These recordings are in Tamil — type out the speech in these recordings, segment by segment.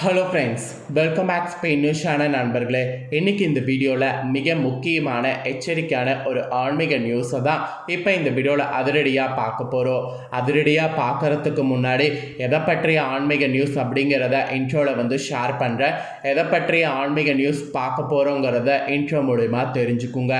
Hello friends welcome back Spain நியூஸான நண்பர்களே. இன்றைக்கி இந்த வீடியோவில் மிக முக்கியமான எச்சரிக்கையான ஒரு ஆன்மீக நியூஸை தான் இப்போ இந்த வீடியோவில் அதிரடியாக பார்க்க போகிறோம் அதிரடியாக பார்க்கறதுக்கு முன்னாடி எதை பற்றிய ஆன்மீக நியூஸ் அப்படிங்கிறத இன்ட்ரோவில் வந்து ஷேர் பண்ணுறேன் எதை பற்றிய ஆன்மீக நியூஸ் பார்க்க போகிறோங்கிறத இன்ட்ரோ மூலிமா தெரிஞ்சுக்குங்க.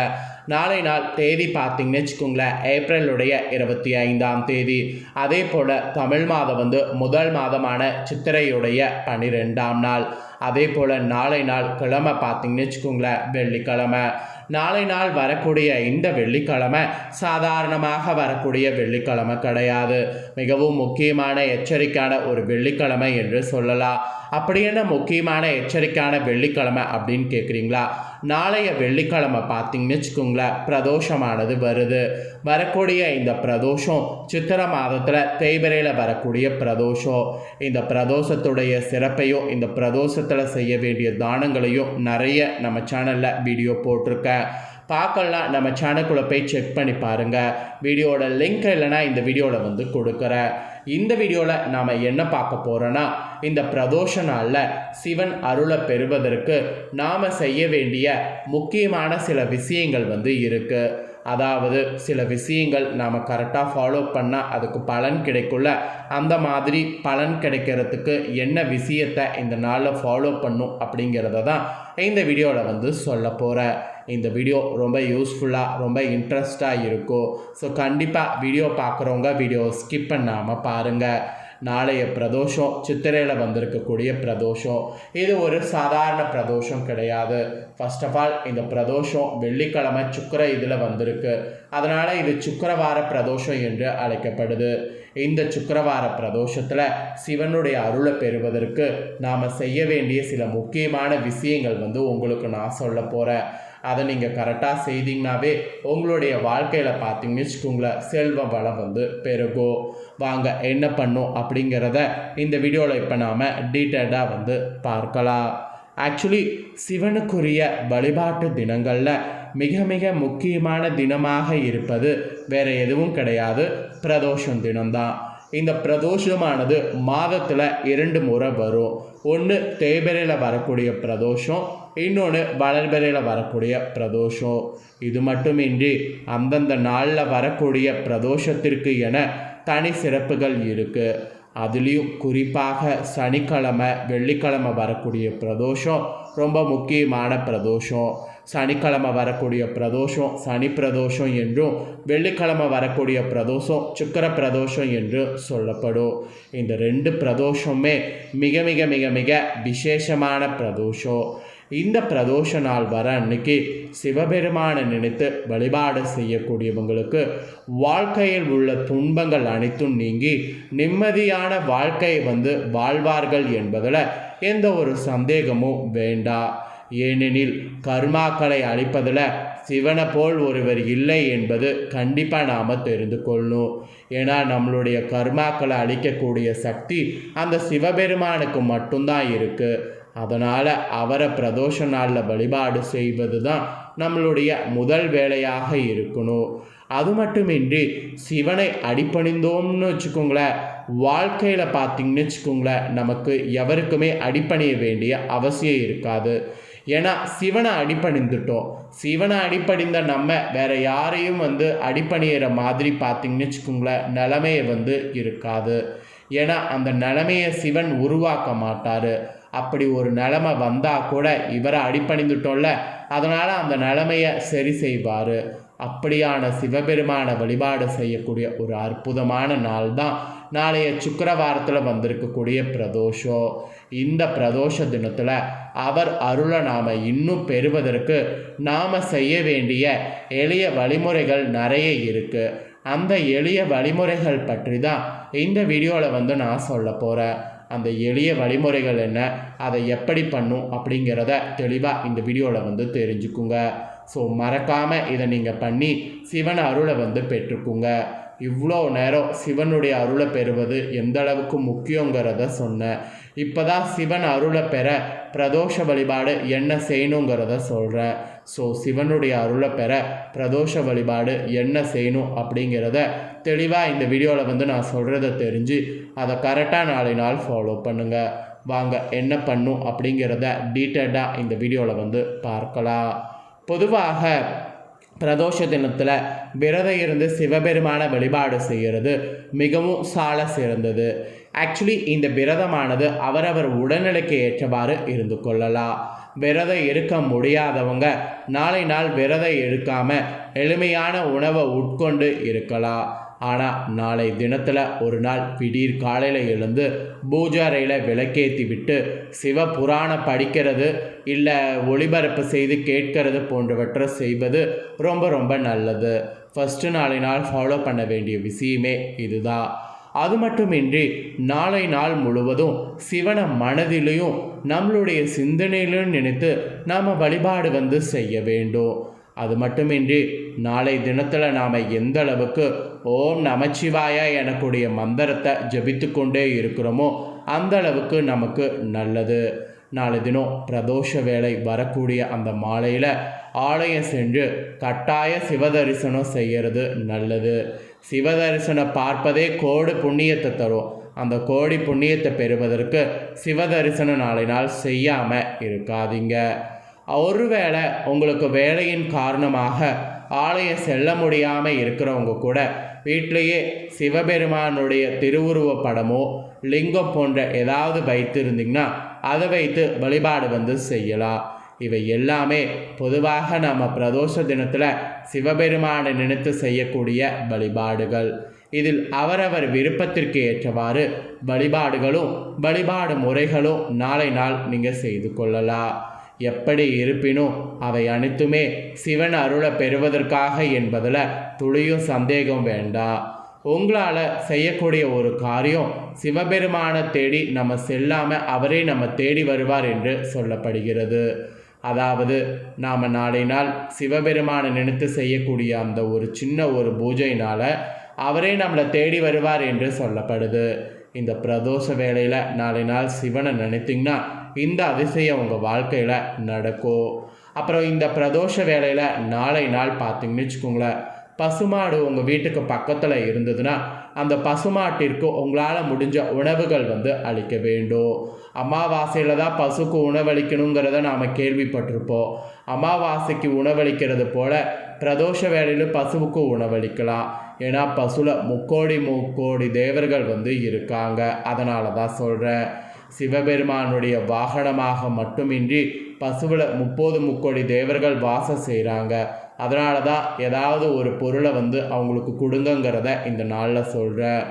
நாளை நாள் தேதி பார்த்தீங்கன்னு வச்சுக்கோங்களேன் ஏப்ரலுடைய இருபத்தி ஐந்தாம் தேதி. அதே போல் தமிழ் மாதம் வந்து முதல் மாதமான சித்திரையுடைய பன்னிரெண்டாம் நாள். அதே போல் நாளை நாள் கிழமை பார்த்தீங்கன்னு வச்சுக்கோங்களேன் வெள்ளிக்கிழமை. நாளை நாள் வரக்கூடிய இந்த வெள்ளிக்கிழமை சாதாரணமாக வரக்கூடிய வெள்ளிக்கிழமை கிடையாது. மிகவும் முக்கியமான எச்சரிக்கையான ஒரு வெள்ளிக்கிழமை என்று சொல்லலாம். அப்படி என்ன முக்கியமான எச்சரிக்கையான வெள்ளிக்கிழமை அப்படின்னு கேட்குறீங்களா? நாளைய வெள்ளிக்கிழமை பார்த்தீங்கன்னு வச்சுக்கோங்களேன் பிரதோஷமானது வருது. வரக்கூடிய இந்த பிரதோஷம் சித்திர மாதத்தில் தேய்பிரையில் வரக்கூடிய பிரதோஷம். இந்த பிரதோஷத்துடைய சிறப்பையும் இந்த பிரதோஷத்தில் செய்ய வேண்டிய தானங்களையும் நிறைய நம்ம சேனலில் வீடியோ போட்டிருக்கேன். பார்க்கலாம் நம்ம சேனலுக்குள்ளே போய் செக் பண்ணி பாருங்கள் வீடியோட லிங்க் இல்லைனா இந்த வீடியோவில் வந்து கொடுக்குறேன். இந்த வீடியோவில் நாம் என்ன பார்க்க போகிறோன்னா இந்த பிரதோஷ நாளில் சிவன் அருளை பெறுவதற்கு நாம் செய்ய வேண்டிய முக்கியமான சில விஷயங்கள் வந்து இருக்குது அதாவது சில விஷயங்கள் நாம் கரெக்டாக ஃபாலோ பண்ணால் அதுக்கு பலன் கிடைக்குள்ள அந்த மாதிரி பலன் கிடைக்கிறதுக்கு என்ன விஷயத்தை இந்த நாளில் ஃபாலோ பண்ணும் அப்படிங்கிறத தான் இந்த வீடியோவில் வந்து சொல்ல போகிறேன் இந்த வீடியோ ரொம்ப யூஸ்ஃபுல்லாக ரொம்ப இன்ட்ரெஸ்டாக இருக்கும். ஸோ கண்டிப்பாக வீடியோ பார்க்குறவங்க வீடியோ ஸ்கிப் பண்ணாமல் பாருங்கள் நாளைய பிரதோஷம் சித்திரையில் வந்திருக்கக்கூடிய பிரதோஷம். இது ஒரு சாதாரண பிரதோஷம் கிடையாது. ஃபர்ஸ்ட் ஆஃப் ஆல் இந்த பிரதோஷம் வெள்ளிக்கிழமை சுக்கர இதில் வந்திருக்கு. அதனால் இது சுக்கரவார பிரதோஷம் என்று அழைக்கப்படுது. இந்த சுக்கரவார பிரதோஷத்தில் சிவனுடைய அருளை பெறுவதற்கு நாம் செய்ய வேண்டிய சில முக்கியமான விஷயங்கள் வந்து உங்களுக்கு நான் சொல்ல போகிறேன் அதை நீங்கள் கரெக்டாக செய்தீங்கனாவே உங்களுடைய வாழ்க்கையில் பார்த்தீங்கன்னு வச்சுக்கோங்களேன் செல்வ வளம் வந்து பெருகும். வாங்க என்ன பண்ணும் அப்படிங்கிறத இந்த வீடியோவில் இப்போ நாம் டீட்டெயில்டாக வந்து பார்க்கலாம். ஆக்சுவலி சிவனுக்குரிய வழிபாட்டு தினங்களில் மிக மிக முக்கியமான தினமாக இருப்பது வேறு எதுவும் கிடையாது பிரதோஷம் தினம்தான். இந்த பிரதோஷமானது மாதத்தில் இரண்டு முறை வரும். ஒன்று தேய்பிரையில் வரக்கூடிய பிரதோஷம் இன்னொன்று வளர்பிரையில் வரக்கூடிய பிரதோஷம். இது மட்டுமின்றி அந்தந்த நாளில் வரக்கூடிய பிரதோஷத்திற்கு என தனி சிறப்புகள் இருக்குது அதுலேயும் குறிப்பாக சனிக்கிழமை வெள்ளிக்கிழமை வரக்கூடிய பிரதோஷம் ரொம்ப முக்கியமான பிரதோஷம். சனிக்கிழமை வரக்கூடிய பிரதோஷம் சனி பிரதோஷம் என்றும் வெள்ளிக்கிழமை வரக்கூடிய பிரதோஷம் சுக்கர பிரதோஷம் என்று சொல்லப்படும். இந்த ரெண்டு பிரதோஷமே மிக மிக மிக மிக விசேஷமான பிரதோஷம். இந்த பிரதோஷ நாள் வர அன்னைக்கு சிவபெருமானை நினைத்து வழிபாடு செய்யக்கூடியவங்களுக்கு வாழ்க்கையில் உள்ள துன்பங்கள் அனைத்தும் நீங்கி நிம்மதியான வாழ்க்கையை வந்து வாழ்வார்கள் என்பதில் எந்த ஒரு சந்தேகமும் வேண்டாம் ஏனெனில் கர்மாக்களை அழிப்பதில் சிவனை போல் ஒருவர் இல்லை என்பது கண்டிப்பாக நாம் தெரிந்து கொள்ளணும். ஏன்னா நம்மளுடைய கர்மாக்களை அழிக்கக்கூடிய சக்தி அந்த சிவபெருமானுக்கு மட்டும்தான் இருக்குது அதனால் அவரை பிரதோஷ நாளில் வழிபாடு செய்வது தான் நம்மளுடைய முதல் வேலையாக இருக்கணும். அது மட்டுமின்றி சிவனை அடிப்பணிந்தோம்னு வச்சுக்கோங்களேன் வாழ்க்கையில் பார்த்திங்கன்னு வச்சுக்கோங்களேன் நமக்கு எவருக்குமே அடிப்பணிய வேண்டிய அவசியம் இருக்காது. ஏன்னா சிவனை அடிப்பணிந்துட்டோம். சிவனை அடிப்பணிந்த நம்ம வேற யாரையும் வந்து அடிப்பணியிற மாதிரி பார்த்திங்கன்னு வச்சுக்கோங்களேன் நிலமையை வந்து இருக்காது. ஏன்னா அந்த நிலமையை சிவன் உருவாக்க மாட்டார். அப்படி ஒரு நிலமை வந்தால் கூட இவரை அடிப்பணிந்துட்டோம்ல அதனால் அந்த நிலமையை சரி செய்வார். அப்படியான சிவபெருமான வழிபாடு செய்யக்கூடிய ஒரு அற்புதமான நாள் தான் நாளைய சுக்கரவாரத்தில் வந்திருக்கக்கூடிய பிரதோஷம். இந்த பிரதோஷ தினத்தில் அவர் அருளை நாம் இன்னும் பெறுவதற்கு நாம் செய்ய வேண்டிய எளிய வழிமுறைகள் நிறைய இருக்குது அந்த எளிய வழிமுறைகள் பற்றி தான் இந்த வீடியோவில் வந்து நான் சொல்ல போகிறேன் அந்த எளிய வழிமுறைகள் என்ன அதை எப்படி பண்ணும் அப்படிங்கிறத தெளிவாக இந்த வீடியோவில் வந்து தெரிஞ்சுக்குங்க. ஸோ மறக்காமல் இதை நீங்கள் பண்ணி சிவன் அருளை வந்து பெற்றுக்குங்க. இவ்வளோ நேரம் சிவனுடைய அருளை பெறுவது எந்த அளவுக்கு முக்கியங்கிறத சொன்னேன் இப்போ தான் சிவன் அருளை பெற பிரதோஷ வழிபாடு என்ன செய்யணுங்கிறத சொல்கிறேன் ஸோ சிவனுடைய அருளை பெற பிரதோஷ வழிபாடு என்ன செய்யணும் அப்படிங்கிறத தெளிவாக இந்த வீடியோவில் வந்து நான் சொல்கிறத தெரிஞ்சு அதை கரெக்டாக நாளை நாள் ஃபாலோ பண்ணுங்கள் வாங்க என்ன பண்ணும் அப்படிங்கிறத டீட்டெயில்டாக இந்த வீடியோவில் வந்து பார்க்கலாம். பொதுவாக பிரதோஷ தினத்தில் விரதம் இருந்து சிவபெருமான வழிபாடு செய்கிறது மிகவும் சால சிறந்தது. ஆக்சுவலி இந்த விரதமானது அவரவர் உடல்நிலைக்கு ஏற்றவாறு இருந்து கொள்ளலாம். விரதம் இருக்க முடியாதவங்க நாளை நாள் விரதம் இருக்காமல் எளிமையான உணவை உட்கொண்டு இருக்கலாம். ஆனால் நாளை தினத்தில் ஒரு நாள் விடீர் காலையில் எழுந்து பூஜை அறையில் விளக்கேற்றி விட்டு சிவ புராணம் படிக்கிறது இல்லை ஒளிபரப்பு செய்து கேட்கறது போன்றவற்றை செய்வது ரொம்ப ரொம்ப நல்லது. ஃபஸ்ட்டு நாளை நாள் ஃபாலோ பண்ண வேண்டிய விஷயமே இதுதான். அது மட்டுமின்றி நாளை நாள் முழுவதும் சிவனை மனதிலையும் நம்மளுடைய சிந்தனையிலும் நினைத்து நாம் வழிபாடு வந்து செய்ய வேண்டும். அது மட்டுமின்றி நாளை தினத்தில் நாம் எந்த அளவுக்கு ஓம் நமச்சிவாய எனக்கூடிய மந்திரத்தை ஜபித்து கொண்டே இருக்கிறோமோ அந்த அளவுக்கு நமக்கு நல்லது. நாளை தினம் பிரதோஷ வேலை வரக்கூடிய அந்த மாலையில் ஆலயம் சென்று கட்டாய சிவதரிசனம் செய்கிறது நல்லது. சிவதரிசனம் பார்ப்பதே கோடி புண்ணியத்தை தரும். அந்த கோடி புண்ணியத்தை பெறுவதற்கு சிவதரிசனம் நாளை நாள் செய்யாமல் இருக்காதீங்க. ஒருவேளை உங்களுக்கு வேலையின் காரணமாக ஆலயம் செல்ல முடியாமல் இருக்கிறவங்க கூட வீட்டிலேயே சிவபெருமானுடைய திருவுருவ படமோ லிங்கம் போன்ற ஏதாவது வைத்திருந்தீங்கன்னா அதை வைத்து வழிபாடு வந்து செய்யலாம். இவை எல்லாமே பொதுவாக நம்ம பிரதோஷ தினத்தில் சிவபெருமானை நினைத்து செய்யக்கூடிய வழிபாடுகள். இதில் அவரவர் விருப்பத்திற்கு ஏற்றவாறு வழிபாடுகளும் வழிபாடு முறைகளும் நாளை நாள் நீங்கள் செய்து கொள்ளலாம். எப்படி இருப்பினும் அவை அனைத்துமே சிவன் அருளை பெறுவதற்காக என்பதில் துளியும் சந்தேகம் வேண்டாம் உங்களால் செய்யக்கூடிய ஒரு காரியம் சிவபெருமானை தேடி நம்ம செல்லாமல் அவரே நம்ம தேடி வருவார் என்று சொல்லப்படுகிறது. அதாவது நாம் நாளை நாள் சிவபெருமானை நினைத்து செய்யக்கூடிய அந்த ஒரு சின்ன ஒரு பூஜையினால் அவரே நம்மளை தேடி வருவார் என்று சொல்லப்படுது. இந்த பிரதோஷ வேளையில் நாளை நாள் சிவனை நினைத்திங்கன்னா இந்த அதிசயம் உங்கள் வாழ்க்கையில் நடக்கும். அப்புறம் இந்த பிரதோஷ வேலையில் நாளை நாள் பார்த்தீங்கன்னு வச்சுக்கோங்களேன் பசுமாடு உங்கள் வீட்டுக்கு பக்கத்தில் இருந்ததுன்னா அந்த பசுமாட்டிற்கு உங்களால் முடிஞ்ச உணவுகள் வந்து அளிக்க வேண்டும். அமாவாசையில் தான் பசுக்கு உணவளிக்கணுங்கிறத நாம் கேள்விப்பட்டிருப்போம். அமாவாசைக்கு உணவளிக்கிறது போல் பிரதோஷ வேலையில் பசுவுக்கு உணவளிக்கலாம். ஏன்னா பசுவில் முக்கோடி முக்கோடி தேவர்கள் வந்து இருக்காங்க. அதனால தான் சொல்கிறேன் சிவபெருமானுடைய வாகனமாக மட்டுமின்றி பசுவில் முப்போது முக்கோடி தேவர்கள் வாசம் செய்கிறாங்க அதனால தான் ஏதாவது ஒரு பொருளை வந்து அவங்களுக்கு கொடுங்கங்கிறத இந்த நாளில் சொல்கிறேன்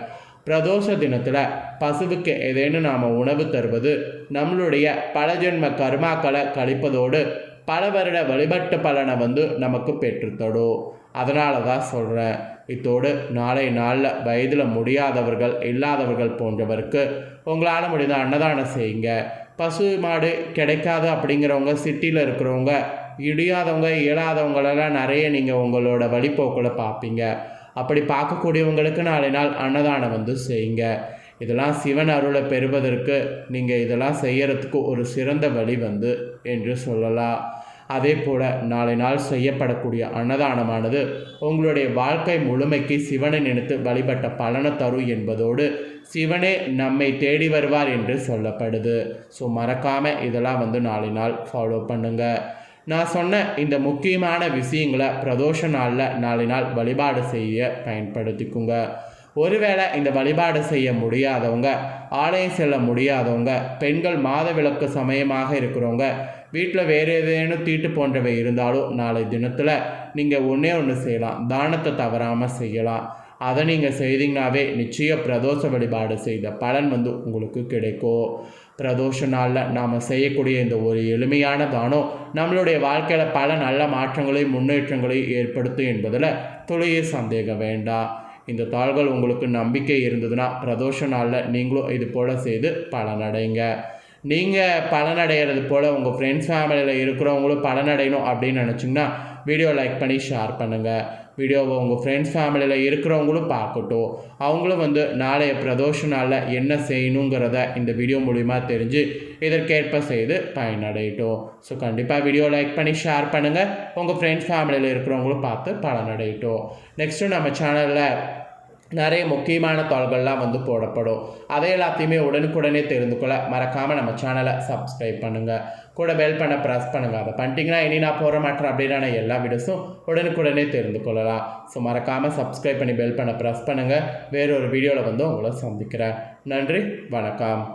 பிரதோஷ தினத்தில் பசுவுக்கு ஏதேனும் நாம் உணவு தருவது நம்மளுடைய பல ஜென்ம கர்மாக்களை கழிப்பதோடு பல வருட வழிபட்டு பலனை வந்து நமக்கு பெற்றுத்தடும் அதனால தான் சொல்கிறேன் இத்தோடு நாளை நாளில் வயதில் முடியாதவர்கள் இல்லாதவர்கள் போன்றவருக்கு உங்களால் முடிந்த அன்னதானம் செய்யுங்க. பசு மாடு கிடைக்காது அப்படிங்கிறவங்க சிட்டியில் இருக்கிறவங்க இடியாதவங்க இயலாதவங்களெல்லாம் நிறைய நீங்கள் உங்களோட வழிபோக்கில் பார்ப்பீங்க அப்படி பார்க்கக்கூடியவங்களுக்கு நாளை நாள் அன்னதானம் வந்து செய்யுங்க. இதெல்லாம் சிவன் அருளை பெறுவதற்கு நீங்கள் இதெல்லாம் செய்யறதுக்கு ஒரு சிறந்த வழி வந்து என்று சொல்லலாம். அதே போல் நாளை நாள் செய்யப்படக்கூடிய அன்னதானமானது உங்களுடைய வாழ்க்கை முழுமைக்கு சிவனை நினைத்து வழிபட்ட பலனை தரும் என்பதோடு சிவனே நம்மை தேடி வருவார் என்று சொல்லப்படுது. ஸோ மறக்காமல் இதெல்லாம் வந்து நாளை நாள் ஃபாலோ பண்ணுங்கள் நான் சொன்ன இந்த முக்கியமான விஷயங்களை பிரதோஷ நாளில் நாளை நாள் வழிபாடு செய்ய பயன்படுத்திக்குங்க. ஒருவேளை இந்த வழிபாடு செய்ய முடியாதவங்க ஆலயம் செல்ல முடியாதவங்க பெண்கள் மாத விளக்கு சமயமாக இருக்கிறவங்க வீட்டில் வேறு ஏதேனும் தீட்டு போன்றவை இருந்தாலும் நாளை தினத்தில் நீங்கள் ஒன்றே ஒன்று செய்யலாம். தானத்தை தவறாமல் செய்யலாம். அதை நீங்கள் செய்தீங்கனாவே நிச்சய பிரதோஷ வழிபாடு செய்த பலன் வந்து உங்களுக்கு கிடைக்கும். பிரதோஷ நாளில் நாம் செய்யக்கூடிய இந்த ஒரு எளிமையான தானம் நம்மளுடைய வாழ்க்கையில் பல நல்ல மாற்றங்களையும் முன்னேற்றங்களையும் ஏற்படுத்தும் என்பதில் தொழிலே சந்தேகம் வேண்டாம். இந்த தாள்கள் உங்களுக்கு நம்பிக்கை இருந்ததுன்னா பிரதோஷ நாளில் நீங்களும் இது போல் செய்து பலனடைங்க. நீங்கள் பலனடைகிறது போல் உங்கள் ஃப்ரெண்ட்ஸ் ஃபேமிலியில் இருக்கிறவங்களும் பலனடையணும் அப்படின்னு நினச்சிங்கன்னா வீடியோ லைக் பண்ணி ஷேர் பண்ணுங்கள் வீடியோவை உங்கள் ஃப்ரெண்ட்ஸ் ஃபேமிலியில் இருக்கிறவங்களும் பார்க்கட்டும். அவங்களும் வந்து நாளைய பிரதோஷ நாளில் என்ன செய்யணுங்கிறத இந்த வீடியோ மூலிமா தெரிஞ்சு இதற்கேற்ப செய்து பயனடையட்டும். ஸோ கண்டிப்பாக வீடியோ லைக் பண்ணி ஷேர் பண்ணுங்கள் உங்கள் ஃப்ரெண்ட்ஸ் ஃபேமிலியில் இருக்கிறவங்களும் பார்த்து பலனடையட்டும். நெக்ஸ்ட்டு நம்ம சேனலில் நிறைய முக்கியமான தாள்கள்லாம் வந்து போடப்படும். அதை எல்லாத்தையுமே உடனுக்குடனே தெரிந்து கொள்ள மறக்காமல் நம்ம சேனலை சப்ஸ்கிரைப் பண்ணுங்கள் கூட பெல் பண்ண ப்ரெஸ் பண்ணுங்கள் அதை பண்ணிட்டீங்கன்னா இனி நான் போகிற மாட்டேன் அப்படின்னா எல்லா வீடியோஸும் உடனுக்குடனே தெரிந்து கொள்ளலாம். ஸோ மறக்காமல் சப்ஸ்கிரைப் பண்ணி பெல் பண்ண ப்ரெஸ் பண்ணுங்கள் வேறொரு வீடியோவில் வந்து உங்களை சந்திக்கிறேன். நன்றி வணக்கம்.